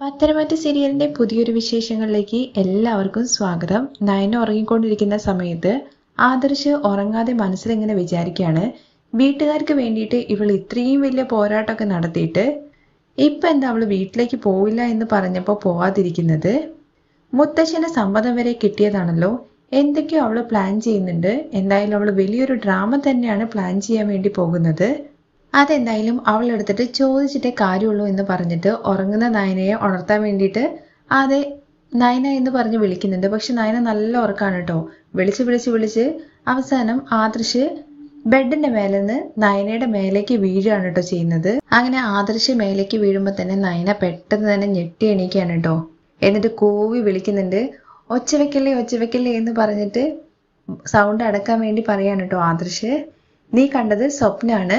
പത്തനംതിട്ട സീരിയലിന്റെ പുതിയൊരു വിശേഷങ്ങളിലേക്ക് എല്ലാവർക്കും സ്വാഗതം. നയന ഉറങ്ങിക്കൊണ്ടിരിക്കുന്ന സമയത്ത് ആദർശ് ഉറങ്ങാതെ മനസ്സിലിങ്ങനെ വിചാരിക്കുകയാണ് വീട്ടുകാർക്ക് വേണ്ടിയിട്ട് ഇവൾ ഇത്രയും വലിയ പോരാട്ടമൊക്കെ നടത്തിയിട്ട് ഇപ്പം എന്താ അവൾ വീട്ടിലേക്ക് പോവില്ല എന്ന് പറഞ്ഞപ്പോൾ പോവാതിരിക്കുന്നത്? മുത്തശ്ശന് സമ്മതം വരെ കിട്ടിയതാണല്ലോ. എന്തൊക്കെയോ അവൾ പ്ലാൻ ചെയ്യുന്നുണ്ട്. എന്തായാലും അവൾ വലിയൊരു ഡ്രാമ തന്നെയാണ് പ്ലാൻ ചെയ്യാൻ വേണ്ടി പോകുന്നത്. അതെന്തായാലും അവൾ എടുത്തിട്ട് ചോദിച്ചിട്ടേ കാര്യമുള്ളൂ എന്ന് പറഞ്ഞിട്ട് ഉറങ്ങുന്ന നയനയെ ഉണർത്താൻ വേണ്ടിയിട്ട് അതെ നയന എന്ന് പറഞ്ഞ് വിളിക്കുന്നുണ്ട്. പക്ഷെ നയന നല്ല ഉറക്കാണ് കേട്ടോ. വിളിച്ച് വിളിച്ച് വിളിച്ച് അവസാനം ആദർശ് ബെഡിന്റെ മേലെ നിന്ന് നയനയുടെ മേലേക്ക് വീഴുകയാണ് കേട്ടോ ചെയ്യുന്നത്. അങ്ങനെ ആദർശ് മേലേക്ക് വീഴുമ്പോൾ തന്നെ നയന പെട്ടെന്ന് തന്നെ ഞെട്ടി എണീക്കുകയാണ് കേട്ടോ. എന്നിട്ട് കോവി വിളിക്കുന്നുണ്ട്. ഒച്ച വെക്കല്ലേ ഒച്ച വെക്കല്ലേ എന്ന് പറഞ്ഞിട്ട് സൗണ്ട് അടക്കാൻ വേണ്ടി പറയാണ് കേട്ടോ ആദർശ്. നീ കണ്ടത് സ്വപ്നാണ്.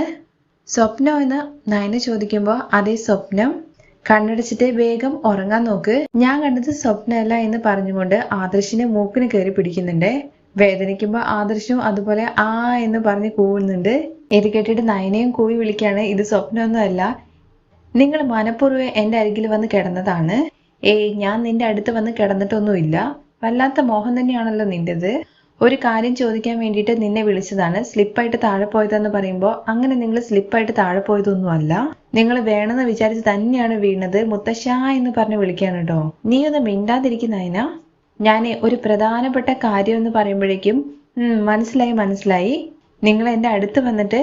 സ്വപ്നം എന്ന് നയന ചോദിക്കുമ്പോൾ അതേ സ്വപ്നം കണ്ണടച്ചിട്ട് വേഗം ഉറങ്ങാൻ നോക്ക്. ഞാൻ കണ്ടത് സ്വപ്നമല്ല എന്ന് പറഞ്ഞുകൊണ്ട് ആദർശിനെ മൂക്കിന് കയറി പിടിക്കുന്നുണ്ട്. വേദനിക്കുമ്പോൾ ആദർശും അതുപോലെ ആ എന്ന് പറഞ്ഞ് കൂവുന്നുണ്ട്. ഇത് കേട്ടിട്ട് നയനയും കൂവി വിളിക്കുകയാണ് ഇത് സ്വപ്നമൊന്നുമല്ല. നിങ്ങൾ മനഃപൂർവം എന്റെ അരികിൽ വന്ന് കിടന്നതാണ്. ഏയ് ഞാൻ നിന്റെ അടുത്ത് വന്ന് കിടന്നിട്ടൊന്നുമില്ല. വല്ലാത്ത മോഹം തന്നെയാണല്ലോ നിന്റേത്. ഒരു കാര്യം ചോദിക്കാൻ വേണ്ടിയിട്ട് നിന്നെ വിളിച്ചതാണ്. സ്ലിപ്പായിട്ട് താഴെ പോയതെന്ന് പറയുമ്പോൾ അങ്ങനെ നിങ്ങൾ സ്ലിപ്പായിട്ട് താഴെ പോയതൊന്നുമല്ല. നിങ്ങൾ വേണമെന്ന് വിചാരിച്ച് തന്നെയാണ് വീണത്. മുത്തശ്ശ എന്ന് പറഞ്ഞ് വിളിക്കാണ് കേട്ടോ. നീ ഒന്ന് മിണ്ടാതിരിക്കുന്നതിന ഞാൻ ഒരു പ്രധാനപ്പെട്ട കാര്യം എന്ന് പറയുമ്പോഴേക്കും മനസ്സിലായി മനസ്സിലായി. നിങ്ങൾ എന്റെ അടുത്ത് വന്നിട്ട്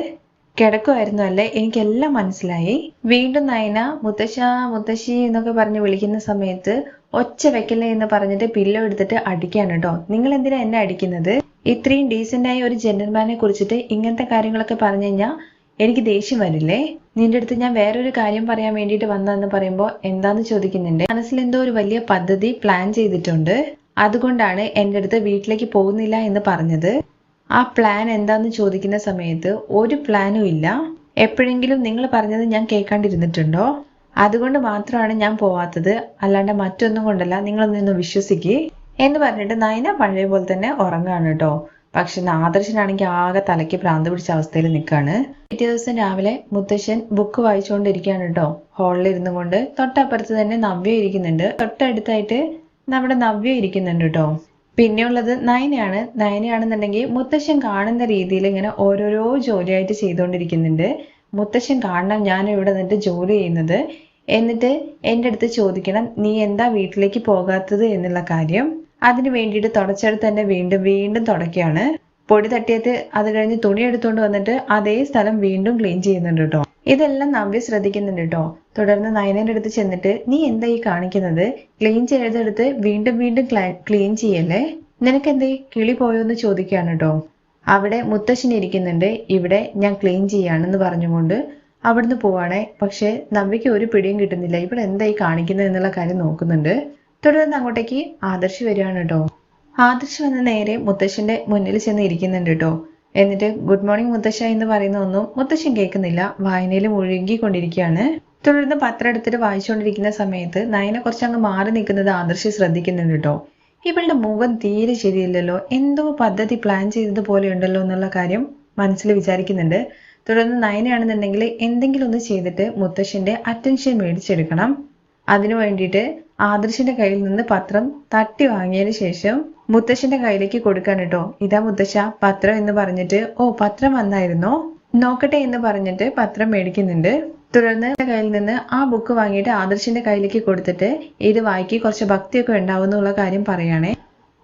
കിടക്കുമായിരുന്നു അല്ലേ? എനിക്കെല്ലാം മനസ്സിലായി. വീണ്ടും നയന മുത്തശ്ശ മുത്തശ്ശി എന്നൊക്കെ പറഞ്ഞ് വിളിക്കുന്ന സമയത്ത് ഒച്ച വെക്കല്ലേ എന്ന് പറഞ്ഞിട്ട് പില്ലോ എടുത്തിട്ട് അടിക്കാണ് കേട്ടോ നിങ്ങൾ എന്തിനാ എന്നെ അടിക്കുന്നത്? ഇത്രയും ഡീസെന്റ് ആയ ഒരു ജെന്റൽമാനെ കുറിച്ചിട്ട് ഇങ്ങനത്തെ കാര്യങ്ങളൊക്കെ പറഞ്ഞു കഴിഞ്ഞാൽ എനിക്ക് ദേഷ്യം വരില്ലേ? നിന്റെ അടുത്ത് ഞാൻ വേറൊരു കാര്യം പറയാൻ വേണ്ടിയിട്ട് വന്നതെന്ന് പറയുമ്പോൾ എന്താന്ന് ചോദിക്കുന്നുണ്ട്? മനസ്സിൽ എന്തോ ഒരു വലിയ പദ്ധതി പ്ലാൻ ചെയ്തിട്ടുണ്ട്. അതുകൊണ്ടാണ് എന്റെ അടുത്ത് വീട്ടിലേക്ക് പോകുന്നില്ല എന്ന് പറഞ്ഞത്. ആ പ്ലാൻ എന്താന്ന് ചോദിക്കുന്ന സമയത്ത് ഒരു പ്ലാനും ഇല്ല. എപ്പോഴെങ്കിലും നിങ്ങൾ പറഞ്ഞത് ഞാൻ കേൾക്കാണ്ടിരുന്നിട്ടുണ്ടോ? അതുകൊണ്ട് മാത്രമാണ് ഞാൻ പോവാത്തത്. അല്ലാണ്ട് മറ്റൊന്നും കൊണ്ടല്ല നിങ്ങളൊന്നും വിശ്വസിക്കേ എന്ന് പറഞ്ഞിട്ട് നയന പഴയ പോലെ തന്നെ ഉറങ്ങാണ് കേട്ടോ പക്ഷെ ആദർശനാണെങ്കിൽ ആകെ തലയ്ക്ക് ഭ്രാന്ത് പിടിച്ച അവസ്ഥയിൽ നിൽക്കാണ്. പിറ്റേ ദിവസം രാവിലെ മുത്തശ്ശൻ ബുക്ക് വായിച്ചുകൊണ്ടിരിക്കുകയാണ് കേട്ടോ ഹാളിൽ ഇരുന്നു കൊണ്ട് തൊട്ടപ്പുറത്ത് തന്നെ നവ്യ ഇരിക്കുന്നുണ്ട്. തൊട്ടടുത്തായിട്ട് നമ്മുടെ നവ്യ ഇരിക്കുന്നുണ്ട് കേട്ടോ പിന്നെയുള്ളത് നയനയാണ്. നയനയാണെന്നുണ്ടെങ്കിൽ മുത്തശ്ശൻ കാണുന്ന രീതിയിൽ ഇങ്ങനെ ഓരോരോ ജോലിയായിട്ട് ചെയ്തുകൊണ്ടിരിക്കുന്നുണ്ട്. മുത്തശ്ശൻ കാണണം ഞാൻ ഇവിടെ നിന്നിട്ട് ജോലി ചെയ്യുന്നത്. എന്നിട്ട് എന്റെ അടുത്ത് ചോദിക്കണം നീ എന്താ വീട്ടിലേക്ക് പോകാത്തത്? എന്നുള്ള കാര്യം. അതിന് വേണ്ടിയിട്ട് തുടച്ചെടുത്ത് തന്നെ വീണ്ടും വീണ്ടും തുടക്കുകയാണ് പൊടി തട്ടിയത് അത് കഴിഞ്ഞ് തുണി എടുത്തുകൊണ്ട് വന്നിട്ട് അതേ സ്ഥലം വീണ്ടും ക്ലീൻ ചെയ്യുന്നുണ്ട് കേട്ടോ. ഇതെല്ലാം നവ്യ ശ്രദ്ധിക്കുന്നുണ്ട് കേട്ടോ. തുടർന്ന് നയനയുടെ അടുത്ത് ചെന്നിട്ട് നീ എന്താ ഈ കാണിക്കുന്നത്? ക്ലീൻ ചെയ്തെടുത്ത് വീണ്ടും വീണ്ടും ക്ലീൻ ചെയ്യല്ലേ? നിനക്ക് എന്തേ കിളി പോയോ? എന്ന് ചോദിക്കുകയാണ് കേട്ടോ. അവിടെ മുത്തശ്ശൻ ഇരിക്കുന്നുണ്ട്. ഇവിടെ ഞാൻ ക്ലീൻ ചെയ്യാണെന്ന് പറഞ്ഞുകൊണ്ട് അവിടുന്ന് പോവാണേ. പക്ഷെ നവ്യയ്ക്ക് ഒരു പിടിയും കിട്ടുന്നില്ല. ഇവിടെ എന്തായി കാണിക്കുന്നത് എന്നുള്ള കാര്യം നോക്കുന്നുണ്ട്. തുടർന്ന് അങ്ങോട്ടേക്ക് ആദർശ് വരികയാണ് കേട്ടോ. ആദർശ് വന്ന് നേരെ മുത്തശ്ശന്റെ മുന്നിൽ ചെന്ന് ഇരിക്കുന്നുണ്ട് കേട്ടോ. എന്നിട്ട് ഗുഡ് മോർണിംഗ് മുത്തശ്ശ എന്ന് പറയുന്ന ഒന്നും മുത്തശ്ശൻ കേൾക്കുന്നില്ല. വായനയിൽ മുഴുകിക്കൊണ്ടിരിക്കുകയാണ്. തുടർന്ന് പത്രം എടുത്തിട്ട് വായിച്ചുകൊണ്ടിരിക്കുന്ന സമയത്ത് നയന കുറച്ചങ്ങ് മാറി നിൽക്കുന്നത് ആദർശ് ശ്രദ്ധിക്കുന്നുണ്ട് കേട്ടോ. ഇവളുടെ മുഖം തീരെ ശരിയല്ലല്ലോ. എന്തോ പദ്ധതി പ്ലാൻ ചെയ്തതുപോലെ ഉണ്ടല്ലോ എന്നുള്ള കാര്യം മനസ്സിൽ വിചാരിക്കുന്നുണ്ട്. തുടർന്ന് നയനയാണെന്നുണ്ടെങ്കിൽ എന്തെങ്കിലും ഒന്ന് ചെയ്തിട്ട് മുത്തശ്ശന്റെ അറ്റൻഷൻ മേടിച്ചെടുക്കണം. അതിനു വേണ്ടിയിട്ട് ആദർശിന്റെ കയ്യിൽ നിന്ന് പത്രം തട്ടി വാങ്ങിയതിന് ശേഷം മുത്തശ്ശന്റെ കയ്യിലേക്ക് കൊടുക്കാൻ കേട്ടോ. ഇതാ മുത്തശ്ശ പത്രം എന്ന് പറഞ്ഞിട്ട് ഓ പത്രം വന്നായിരുന്നോ? നോക്കട്ടെ എന്ന് പറഞ്ഞിട്ട് പത്രം മേടിക്കുന്നുണ്ട്. തുടർന്ന് കയ്യിൽ നിന്ന് ആ ബുക്ക് വാങ്ങിയിട്ട് ആദർശിന്റെ കയ്യിലേക്ക് കൊടുത്തിട്ട് ഇത് വായിക്കി കുറച്ച് ഭക്തിയൊക്കെ ഉണ്ടാവും എന്നുള്ള കാര്യം പറയുകയാണേ.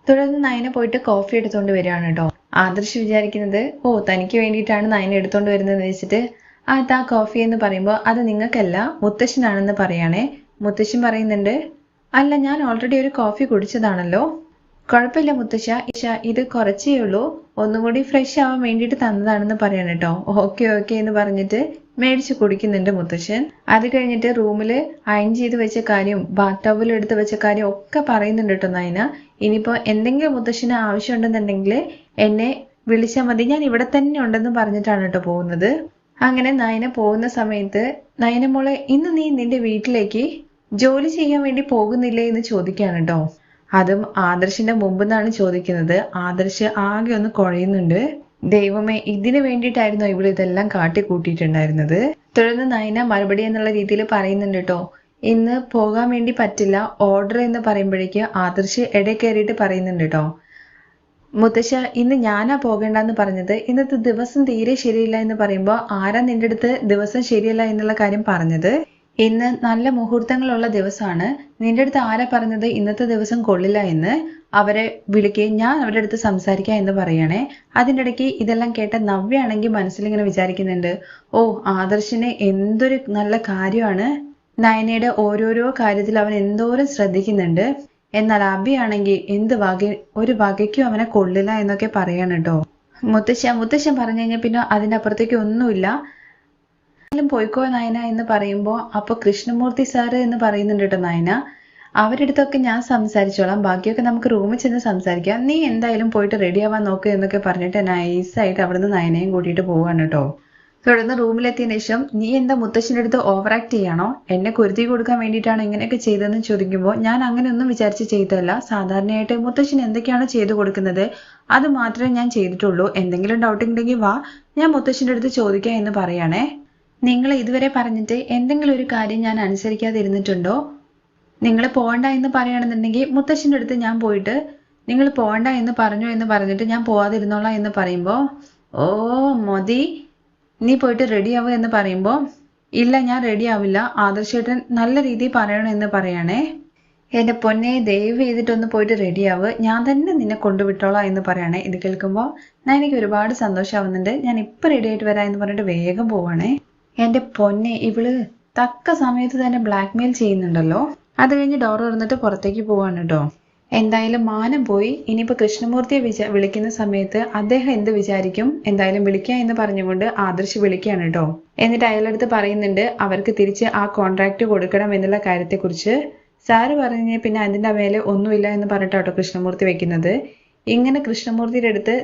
തുടർന്ന് നയന പോയിട്ട് കോഫി എടുത്തുകൊണ്ട് വരികയാണ് കേട്ടോ. ആദർശ് വിചാരിക്കുന്നത് ഓ തനിക്ക് വേണ്ടിയിട്ടാണ് നയന എടുത്തുകൊണ്ട് വരുന്നത് വെച്ചിട്ട് ആ താ കോഫി എന്ന് പറയുമ്പോൾ അത് നിങ്ങൾക്കല്ല മുത്തശ്ശനാണെന്ന് പറയണേ. മുത്തശ്ശൻ പറയുന്നുണ്ട് അല്ല ഞാൻ ഓൾറെഡി ഒരു കോഫി കുടിച്ചതാണല്ലോ. കുഴപ്പമില്ല മുത്തശ്ശ ഇഷ ഇത് കുറച്ചേ ഉള്ളൂ. ഒന്നുകൂടി ഫ്രഷ് ആവാൻ വേണ്ടിയിട്ട് തന്നതാണെന്ന് പറയണം കേട്ടോ ഓക്കെ ഓക്കെ എന്ന് പറഞ്ഞിട്ട് മേടിച്ച് കുടിക്കുന്നുണ്ട് മുത്തശ്ശൻ. അത് കഴിഞ്ഞിട്ട് റൂമിൽ അയൺ ചെയ്ത് വെച്ച കാര്യം ബാത്ത് ടവൽ എടുത്ത് വെച്ച കാര്യം ഒക്കെ പറയുന്നുണ്ട് കേട്ടോ നയന. ഇനിയിപ്പോൾ എന്തെങ്കിലും മുത്തശ്ശന് ആവശ്യമുണ്ടെന്നുണ്ടെങ്കിൽ എന്നെ വിളിച്ചാൽ മതി. ഞാൻ ഇവിടെ തന്നെ ഉണ്ടെന്ന് പറഞ്ഞിട്ടാണ് കേട്ടോ പോകുന്നത്. അങ്ങനെ നയന പോകുന്ന സമയത്ത് നയന മോളെ ഇന്ന് നീ നിന്റെ വീട്ടിലേക്ക് ജോലി ചെയ്യാൻ വേണ്ടി പോകുന്നില്ലേ എന്ന് ചോദിക്കാണ് കേട്ടോ. അതും ആദർശിന്റെ മുമ്പ് നിന്നാണ് ചോദിക്കുന്നത്. ആദർശ് ആകെ ഒന്ന് കുഴയുന്നുണ്ട്. ദൈവമേ ഇതിനു വേണ്ടിയിട്ടായിരുന്നു ഇവിടെ ഇതെല്ലാം കാട്ടിക്കൂട്ടിയിട്ടുണ്ടായിരുന്നത്. തുടർന്ന് നയന മറുപടി എന്നുള്ള രീതിയിൽ പറയുന്നുണ്ട് കേട്ടോ. ഇന്ന് പോകാൻ വേണ്ടി പറ്റില്ല ഓർഡർ എന്ന് പറയുമ്പോഴേക്ക് ആദർശ് ഇടയിൽ കയറിയിട്ട് പറയുന്നുണ്ട് കേട്ടോ. മുത്തശ്ശ ഇന്ന് ഞാനാ പോകേണ്ടെന്ന് പറഞ്ഞത് ഇന്നത്തെ ദിവസം തീരെ ശരിയില്ല എന്ന് പറയുമ്പോൾ ആരാ നിന്റെ അടുത്ത് ദിവസം ശരിയല്ല എന്നുള്ള കാര്യം പറഞ്ഞത്? ഇന്ന് നല്ല മുഹൂർത്തങ്ങളുള്ള ദിവസമാണ് നിന്റെ അടുത്ത് ആരാ പറഞ്ഞത് ഇന്നത്തെ ദിവസം കൊള്ളില്ല എന്ന്? അവരെ വിളിക്കുകയും ഞാൻ അവരുടെ അടുത്ത് സംസാരിക്കാം എന്ന് പറയണേ. അതിന്റെ ഇടയ്ക്ക് ഇതെല്ലാം കേട്ട നവ്യാണെങ്കിൽ മനസ്സിലിങ്ങനെ വിചാരിക്കുന്നുണ്ട് ഓ ആദർശിന് എന്തൊരു നല്ല കാര്യമാണ്. നയനയുടെ ഓരോരോ കാര്യത്തിൽ അവൻ എന്തോരം ശ്രദ്ധിക്കുന്നുണ്ട്. എന്നാൽ അബിയാണെങ്കിൽ എന്ത് വക ഒരു വകയ്ക്കും അവനെ കൊള്ളില്ല എന്നൊക്കെ പറയാണ് കേട്ടോ. മുത്തശ്ശ മുത്തശ്ശൻ പറഞ്ഞു കഴിഞ്ഞാൽ പിന്നെ അതിനപ്പുറത്തേക്ക് ഒന്നുമില്ല. പോയിക്കോ നയന എന്ന് പറയുമ്പോൾ അപ്പോൾ കൃഷ്ണമൂർത്തി സാറ് എന്ന് പറയുന്നുണ്ട് കേട്ടോ നയന. അവരുടെ അടുത്തൊക്കെ ഞാൻ സംസാരിച്ചോളാം. ബാക്കിയൊക്കെ നമുക്ക് റൂമിൽ ചെന്ന് സംസാരിക്കാം. നീ എന്തായാലും പോയിട്ട് റെഡി ആവാൻ നോക്ക് എന്നൊക്കെ പറഞ്ഞിട്ട് നൈസായിട്ട് അവിടുന്ന് നയനയും കൂട്ടിയിട്ട് പോവാണ് കേട്ടോ. തുടർന്ന് റൂമിലെത്തിയതിനു ശേഷം നീ എന്താ മുത്തശ്ശിന്റെ അടുത്ത് ഓവർ ആക്ട് ചെയ്യണോ? എന്നെ കുരുതി കൊടുക്കാൻ വേണ്ടിയിട്ടാണ് ഇങ്ങനെയൊക്കെ ചെയ്തതെന്ന് ചോദിക്കുമ്പോൾ ഞാൻ അങ്ങനെയൊന്നും വിചാരിച്ച് ചെയ്തതല്ല. സാധാരണയായിട്ട് മുത്തശ്ശിന് എന്തൊക്കെയാണ് ചെയ്തു കൊടുക്കുന്നത്? അത് മാത്രമേ ഞാൻ ചെയ്തിട്ടുള്ളൂ. എന്തെങ്കിലും ഡൗട്ട് ഉണ്ടെങ്കിൽ വാ ഞാൻ മുത്തശ്ശിന്റെ അടുത്ത് ചോദിക്കാം എന്ന് പറയണേ. നിങ്ങൾ ഇതുവരെ പറഞ്ഞിട്ട് എന്തെങ്കിലും ഒരു കാര്യം ഞാൻ അനുസരിക്കാതിരുന്നിട്ടുണ്ടോ? നിങ്ങൾ പോകണ്ട എന്ന് പറയുകയാണെന്നുണ്ടെങ്കിൽ മുത്തശ്ശന്റെ അടുത്ത് ഞാൻ പോയിട്ട് നിങ്ങൾ പോകണ്ട എന്ന് പറഞ്ഞു എന്ന് പറഞ്ഞിട്ട് ഞാൻ പോവാതിരുന്നോളാം എന്ന് പറയുമ്പോൾ ഓ മതി നീ പോയിട്ട് റെഡി ആവുക എന്ന് പറയുമ്പോൾ ഇല്ല ഞാൻ റെഡി ആവില്ല ആദർശേട്ടൻ നല്ല രീതിയിൽ പറയണം എന്ന് പറയണേ. എന്റെ പൊന്നെ ദയവ് ചെയ്തിട്ടൊന്ന് പോയിട്ട് റെഡിയാവ് ഞാൻ തന്നെ നിന്നെ കൊണ്ടുവിട്ടോളാം എന്ന് പറയണേ. ഇത് കേൾക്കുമ്പോൾ ഞാൻ എനിക്ക് ഒരുപാട് സന്തോഷമാവുന്നുണ്ട് ഞാൻ ഇപ്പം റെഡി ആയിട്ട് വരാം എന്ന് പറഞ്ഞിട്ട് വേഗം പോവാണേ. എന്റെ പൊന്നെ ഇവൾ തക്ക സമയത്ത് തന്നെ ബ്ലാക്ക്മെയിൽ ചെയ്യുന്നുണ്ടല്ലോ. അത് കഴിഞ്ഞ് ഡോർ തുറന്നിട്ട് പുറത്തേക്ക് പോവാണ് കേട്ടോ എന്തായാലും മാനം പോയി. ഇനിയിപ്പോൾ കൃഷ്ണമൂർത്തിയെ വിചാ വിളിക്കുന്ന സമയത്ത് അദ്ദേഹം എന്ത് വിചാരിക്കും? എന്തായാലും വിളിക്കുക എന്ന് പറഞ്ഞുകൊണ്ട് ആദർശ് വിളിക്കുകയാണ് കേട്ടോ എന്നിട്ട് അയാളടുത്ത് പറയുന്നുണ്ട് അവർക്ക് തിരിച്ച് ആ കോൺട്രാക്ട് കൊടുക്കണം എന്നുള്ള കാര്യത്തെക്കുറിച്ച്. സാറ് പറഞ്ഞ് പിന്നെ അതിന്റെ മേലെ ഒന്നുമില്ല എന്ന് പറഞ്ഞിട്ടാട്ടോ കൃഷ്ണമൂർത്തി വെക്കുന്നത്. ഇങ്ങനെ കൃഷ്ണമൂർത്തിയുടെ അടുത്ത്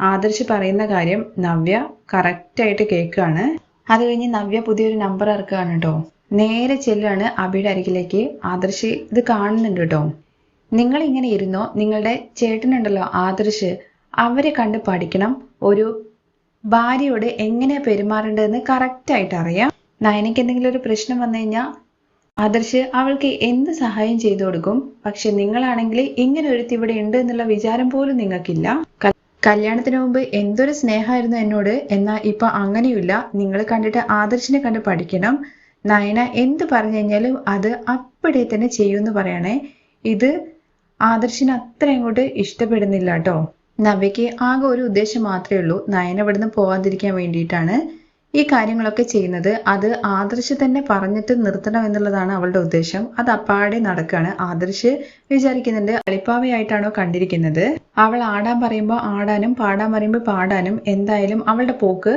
ആദർശ് പറയുന്ന കാര്യം നവ്യ കറക്റ്റായിട്ട് കേൾക്കുകയാണ് അത് കഴിഞ്ഞ് നവ്യ പുതിയൊരു നമ്പർ ഇറക്കുകയാണ് കേട്ടോ നേരെ ചെല്ലാണ് അബിയുടെ അരികിലേക്ക്. ആദർശ് ഇത് കാണുന്നുണ്ട് കേട്ടോ നിങ്ങൾ ഇങ്ങനെ ഇരുന്നോ? നിങ്ങളുടെ ചേട്ടനുണ്ടല്ലോ ആദർശ്. അവരെ കണ്ട് പഠിക്കണം. ഒരു ഭാര്യയോട് എങ്ങനെയാ പെരുമാറേണ്ടതെന്ന് കറക്റ്റായിട്ട് അറിയാം. നയനയ്ക്ക് എന്തെങ്കിലും ഒരു പ്രശ്നം വന്നു കഴിഞ്ഞാൽ ആദർശ് അവൾക്ക് എന്ത് സഹായം ചെയ്തു കൊടുക്കും? പക്ഷെ നിങ്ങളാണെങ്കിൽ ഇങ്ങനെ ഒരുത്തി ഇവിടെ ഉണ്ട് എന്നുള്ള വിചാരം പോലും നിങ്ങൾക്കില്ല. കല്യാണത്തിന് മുമ്പ് എന്തൊരു സ്നേഹമായിരുന്നു എന്നോട്. എന്നാൽ ഇപ്പൊ അങ്ങനെയില്ല നിങ്ങൾ കണ്ടിട്ട് ആദർശിനെ കണ്ട് പഠിക്കണം. നയന എന്ത് പറഞ്ഞു കഴിഞ്ഞാലും അത് അപ്പടി തന്നെ ചെയ്യുമെന്ന് പറയണേ. ഇത് ആദർശിന് അത്ര അങ്ങോട്ട് ഇഷ്ടപ്പെടുന്നില്ല കേട്ടോ നവ്യയ്ക്ക് ആകെ ഒരു ഉദ്ദേശം മാത്രമേ ഉള്ളൂ. നയന ഇവിടുന്ന് പോവാതിരിക്കാൻ വേണ്ടിയിട്ടാണ് ഈ കാര്യങ്ങളൊക്കെ ചെയ്യുന്നത്. അത് ആദർശ് തന്നെ പറഞ്ഞിട്ട് നിർത്തണം എന്നുള്ളതാണ് അവളുടെ ഉദ്ദേശം. അത് അപ്പാടെ നടക്കുകയാണ് ആദർശ് വിചാരിക്കുന്നുണ്ട് അളിപ്പാവയായിട്ടാണോ കണ്ടിരിക്കുന്നത്. അവൾ ആടാൻ പറയുമ്പോൾ ആടാനും പാടാൻ പറയുമ്പോൾ പാടാനും. എന്തായാലും അവളുടെ പോക്ക്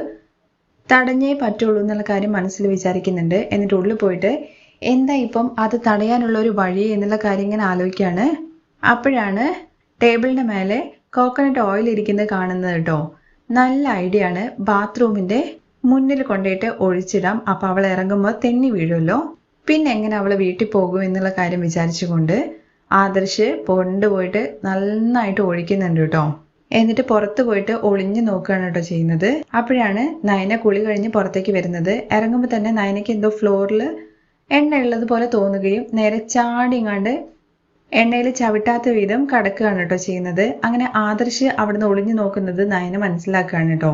തടഞ്ഞേ പറ്റുള്ളൂ എന്നുള്ള കാര്യം മനസ്സിൽ വിചാരിക്കുന്നുണ്ട്. എന്നിട്ട് ഉള്ളിൽ പോയിട്ട് എന്താ ഇപ്പം അത് തടയാനുള്ള ഒരു വഴി എന്നുള്ള കാര്യം ഇങ്ങനെ ആലോചിക്കുകയാണ്. അപ്പോഴാണ് ടേബിളിന്റെ മേലെ കോക്കനട്ട് ഓയിൽ ഇരിക്കുന്നത് കാണുന്നത് കേട്ടോ. നല്ല ഐഡിയ ആണ്. ബാത്റൂമിന്റെ മുന്നിൽ കൊണ്ടുപോയിട്ട് ഒഴിച്ചിടാം. അപ്പൊ അവൾ ഇറങ്ങുമ്പോൾ തെന്നി വീഴുമല്ലോ. പിന്നെ എങ്ങനെ അവൾ വീട്ടിൽ പോകും എന്നുള്ള കാര്യം വിചാരിച്ചുകൊണ്ട് ആദർശ് കൊണ്ടുപോയിട്ട് നന്നായിട്ട് ഒഴിക്കുന്നുണ്ട് കേട്ടോ. എന്നിട്ട് പുറത്ത് പോയിട്ട് ഒളിഞ്ഞു നോക്കുകയാണ് കേട്ടോ ചെയ്യുന്നത്. അപ്പോഴാണ് നയന കുളി കഴിഞ്ഞ് പുറത്തേക്ക് വരുന്നത്. ഇറങ്ങുമ്പോൾ തന്നെ നയനയ്ക്ക് എന്തോ ഫ്ലോറിൽ എണ്ണ ഉള്ളത് പോലെ തോന്നുകയും നേരെ ചാടിങ്ങാണ്ട് എണ്ണയിൽ ചവിട്ടാത്ത വിധം കടക്കുകയാണ് കേട്ടോ ചെയ്യുന്നത്. അങ്ങനെ ആദർശ് അവിടുന്ന് ഒളിഞ്ഞു നോക്കുന്നത് നയന മനസ്സിലാക്കുകയാണ് കേട്ടോ.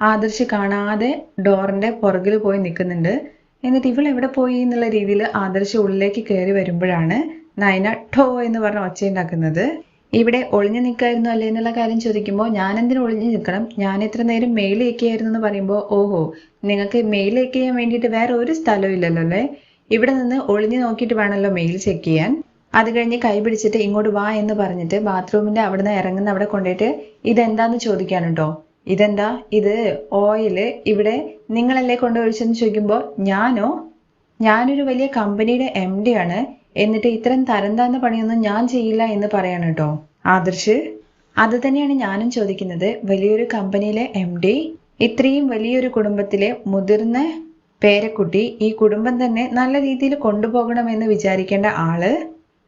ആദർശ് കാണാതെ ഡോറിന്റെ പുറകിൽ പോയി നിൽക്കുന്നുണ്ട്. എന്നിട്ട് ഇവൾ എവിടെ പോയി എന്നുള്ള രീതിയിൽ ആദർശ് ഉള്ളിലേക്ക് കയറി വരുമ്പോഴാണ് നയന ഠോ എന്ന് പറഞ്ഞ ഒച്ചയുണ്ടാക്കുന്നത് ഇവിടെ ഒളിഞ്ഞു നിൽക്കായിരുന്നു അല്ലേ എന്നുള്ള കാര്യം ചോദിക്കുമ്പോൾ ഞാൻ എന്തിനു ഒളിഞ്ഞു നിൽക്കണം? ഞാൻ എത്ര നേരം മെയിൽ ഏക്കിയായിരുന്നു എന്ന് പറയുമ്പോൾ ഓഹോ നിങ്ങൾക്ക് മെയിൽ ഏക്ക് ചെയ്യാൻ വേണ്ടിയിട്ട് വേറെ ഒരു സ്ഥലവും ഇല്ലല്ലോ അല്ലേ? ഇവിടെ നിന്ന് ഒളിഞ്ഞു നോക്കിയിട്ട് വേണമല്ലോ മെയിൽ ചെക്ക് ചെയ്യാൻ. അത് കഴിഞ്ഞ് കൈ പിടിച്ചിട്ട് ഇങ്ങോട്ട് വാ എന്ന് പറഞ്ഞിട്ട് ബാത്റൂമിന്റെ നിന്ന് ഇറങ്ങുന്ന അവിടെ കൊണ്ടുപോയിട്ട് ഇതെന്താന്ന് ചോദിക്കാൻ കേട്ടോ ഇതെന്താ? ഇത് ഓയിൽ ഇവിടെ നിങ്ങളല്ലേ കൊണ്ടുപോയിച്ചെന്ന് ചോദിക്കുമ്പോൾ ഞാനോ? ഞാനൊരു വലിയ കമ്പനിയുടെ എം ഡി ആണ് എന്നിട്ട് ഇത്തരം തരം താന്ന പണിയൊന്നും ഞാൻ ചെയ്യില്ല എന്ന് പറയാണ് കേട്ടോ ആദർശ് അത് തന്നെയാണ് ഞാനും ചോദിക്കുന്നത്. വലിയൊരു കമ്പനിയിലെ എം ഡി ഇത്രയും വലിയൊരു കുടുംബത്തിലെ മുതിർന്ന പേരക്കുട്ടി ഈ കുടുംബം തന്നെ നല്ല രീതിയിൽ കൊണ്ടുപോകണമെന്ന് വിചാരിക്കേണ്ട ആൾ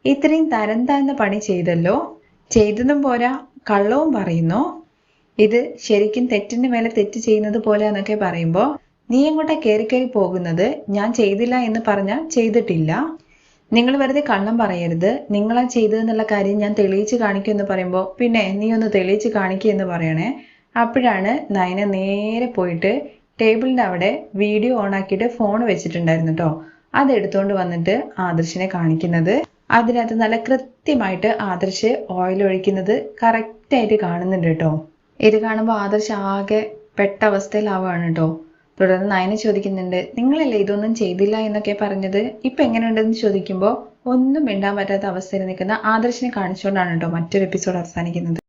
ഇത്രയും തരം താഴ്ന്ന പണി ചെയ്തല്ലോ. ചെയ്തതും പോരാ കള്ളവും പറയുന്നു. ഇത് ശരിക്കും തെറ്റിന് മേലെ തെറ്റ് ചെയ്യുന്നത് പോലെ എന്നൊക്കെ പറയുമ്പോൾ നീ എങ്ങോട്ടാ കയറി കയറി പോകുന്നത്? ഞാൻ ചെയ്തില്ല എന്ന് പറഞ്ഞാൽ ചെയ്തിട്ടില്ല. നിങ്ങൾ വെറുതെ കള്ളം പറയരുത്. നിങ്ങളാ ചെയ്തതെന്നുള്ള കാര്യം ഞാൻ തെളിയിച്ച് കാണിക്കും എന്ന് പറയുമ്പോൾ പിന്നെ നീ ഒന്ന് തെളിയിച്ച് കാണിക്കുക എന്ന് പറയണേ. അപ്പോഴാണ് നയന നേരെ പോയിട്ട് ടേബിളിന്റെ അവിടെ വീഡിയോ ഓൺ ആക്കിയിട്ട് ഫോൺ വെച്ചിട്ടുണ്ടായിരുന്നു കേട്ടോ അത് എടുത്തുകൊണ്ട് വന്നിട്ട് ആദർശിനെ കാണിക്കുന്നത്. അതിനകത്ത് നല്ല കൃത്യമായിട്ട് ആദർശ് ഓയിൽ ഒഴിക്കുന്നത് കറക്റ്റായിട്ട് കാണുന്നുണ്ട് കേട്ടോ ഇത് കാണുമ്പോൾ ആദർശ് ആകെ പെട്ട അവസ്ഥയിലാവുകയാണ് കേട്ടോ തുടർന്ന് നയന ചോദിക്കുന്നുണ്ട് നിങ്ങളല്ലേ ഇതൊന്നും ചെയ്തില്ല എന്നൊക്കെ പറഞ്ഞത്? ഇപ്പൊ എങ്ങനെയുണ്ടെന്ന് ചോദിക്കുമ്പോൾ ഒന്നും മിണ്ടാൻ പറ്റാത്ത അവസ്ഥയിൽ നിൽക്കുന്ന ആദർശിനെ കാണിച്ചുകൊണ്ടാണ് കേട്ടോ മറ്റൊരു എപ്പിസോഡ് അവസാനിക്കുന്നത്.